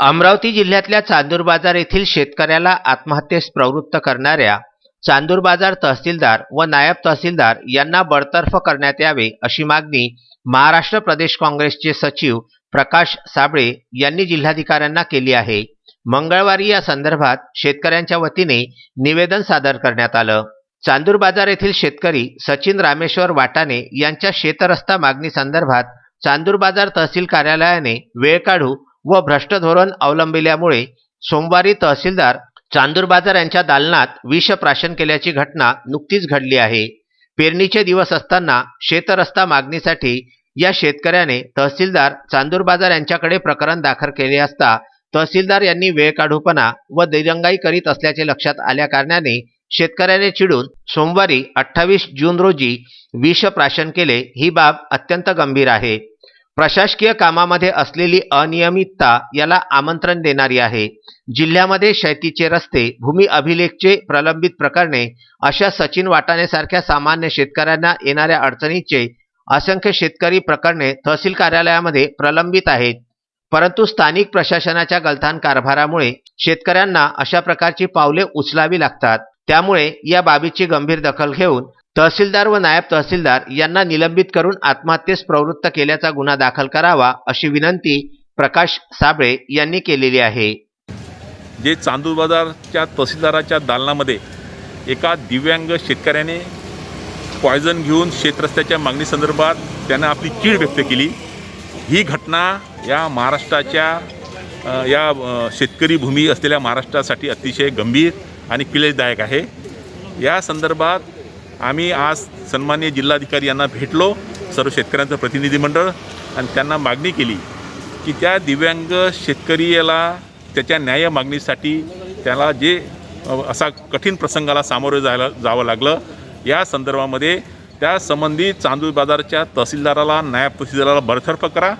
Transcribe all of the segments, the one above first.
अमरावती जिल्ह्यातल्या चांदूर बाजार येथील शेतकऱ्याला आत्महत्येस प्रवृत्त करणाऱ्या चांदूर बाजार तहसीलदार व नायब तहसीलदार यांना बडतर्फ करण्यात यावे अशी मागणी महाराष्ट्र प्रदेश काँग्रेसचे सचिव प्रकाश साबळे यांनी जिल्हाधिकाऱ्यांना केली आहे. मंगळवारी या संदर्भात शेतकऱ्यांच्या वतीने निवेदन सादर करण्यात आलं. चांदूर बाजार येथील शेतकरी सचिन रामेश्वर वाटाणे यांच्या शेतरस्ता मागणी संदर्भात चांदूर बाजार तहसील कार्यालयाने वेळ काढू व भ्रष्ट धोरण अवलंबिल्यामुळे सोमवारी तहसीलदार चांदूर बाजार यांच्या दालनात विषप्राशन केल्याची घटना नुकतीच घडली आहे. पेरणीचे दिवस असताना शेतरस्ता मागणीसाठी या शेतकऱ्याने तहसीलदार चांदूर बाजार यांच्याकडे प्रकरण दाखल केले असता तहसीलदार यांनी वेळ काढूपणा व दिरंगाई करीत असल्याचे लक्षात आल्या कारणाने शेतकऱ्याने चिडून सोमवारी अठ्ठावीस जून रोजी विषप्राशन केले ही बाब अत्यंत गंभीर आहे. प्रशासकीय कामामध्ये असलेली अनियमितता याला आमंत्रण देणारी आहे. जिल्ह्यामध्ये शेतीचे रस्ते भूमी अभिलेखचे प्रलंबित प्रकरणे अशा सचिन वाटाणेसारख्या सामान्य शेतकऱ्यांना येणाऱ्या अडचणीचे असंख्य शेतकरी प्रकरणे तहसील कार्यालयामध्ये प्रलंबित आहेत. परंतु स्थानिक प्रशासनाच्या गलथान कारभारामुळे शेतकऱ्यांना अशा प्रकारची पावले उचलावी लागतात. त्यामुळे या बाबीची गंभीर दखल घेऊन तहसीलदार व नायब तहसीलदार यांना निलंबित करून आत्महत्येस प्रवृत्त केल्याचा गुन्हा दाखल करावा अशी विनंती प्रकाश साबळे यांनी केलेली आहे. जे चांदूर बाजारच्या तहसीलदाराच्या दालनामध्ये एका दिव्यांग शेतकऱ्याने पॉयझन घेऊन शेतरस्त्याच्या मागणीसंदर्भात त्यानं आपली चीड व्यक्त केली. ही घटना या महाराष्ट्राच्या या शेतकरी भूमी असलेल्या महाराष्ट्रासाठी अतिशय गंभीर आणि क्लेशदायक आहे. या संदर्भात आम्ही आज सन्मान्य जिल्हाधिकारी यांना भेटलो सर्व शेतकऱ्यांचं प्रतिनिधिमंडळ आणि त्यांना मागणी केली की त्या दिव्यांग शेतकरीला त्याच्या न्याय मागणीसाठी त्याला जे असा कठीण प्रसंगाला सामोरे जायला जावं लागलं. या संदर्भामध्ये त्या संबंधी चांदूर बाजारच्या तहसीलदाराला नायब तहसीलदाराला बरतर्फ करा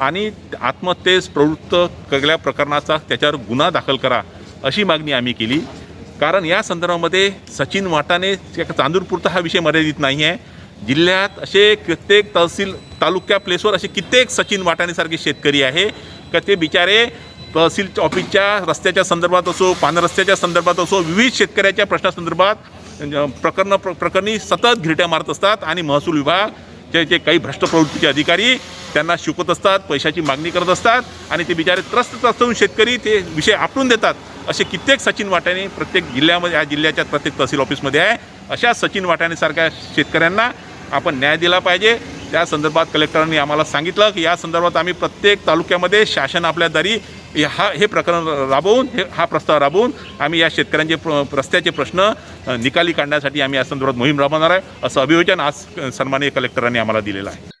आणि आत्महत्येस प्रवृत्त केलेल्या प्रकरणाचा त्याच्यावर गुन्हा दाखल करा अशी मागणी आम्ही केली. कारण या संदर्भामध्ये सचिन वाटाने चांदूरपुरता हा विषय मर्यादित नाही आहे. जिल्ह्यात असे कित्येक तहसील तालुक्या प्लेसवर असे कित्येक सचिन वाटाणेसारखे शेतकरी आहे. का ते बिचारे तहसील ऑफिसच्या रस्त्याच्या संदर्भात असो पान रस्त्याच्या संदर्भात असो विविध शेतकऱ्याच्या प्रश्नासंदर्भात प्रकरण प्र प्रकरणी सतत घिरट्या मारत असतात. आणि महसूल विभाग जे काही भ्रष्ट प्रवृत्तीचे अधिकारी त्यांना शिकवत असतात पैशाची मागणी करत असतात आणि ते बिचारे त्रस्त त्रस्त होऊन शेतकरी ते विषय आपटून देतात. असे कित्येक सचिन वाट्याने प्रत्येक जिल्ह्यामध्ये या जिल्ह्याच्या प्रत्येक तहसील ऑफिसमध्ये आहे. अशा सचिन वाट्यानेसारख्या शेतकऱ्यांना आपण न्याय दिला पाहिजे. त्या संदर्भात कलेक्टरांनी आम्हाला सांगितलं की या संदर्भात आम्ही प्रत्येक तालुक्यामध्ये शासन आपल्या दारी हा हे प्रकरण राबवून हे हा प्रस्ताव राबवून आम्ही या शेतकऱ्यांचे प्र रस्त्याचे प्रश्न निकाली काढण्यासाठी आम्ही या संदर्भात मोहीम राबवणार आहे. असं अभियोजन आज सन्माननीय कलेक्टरांनी आम्हाला दिलेलं आहे.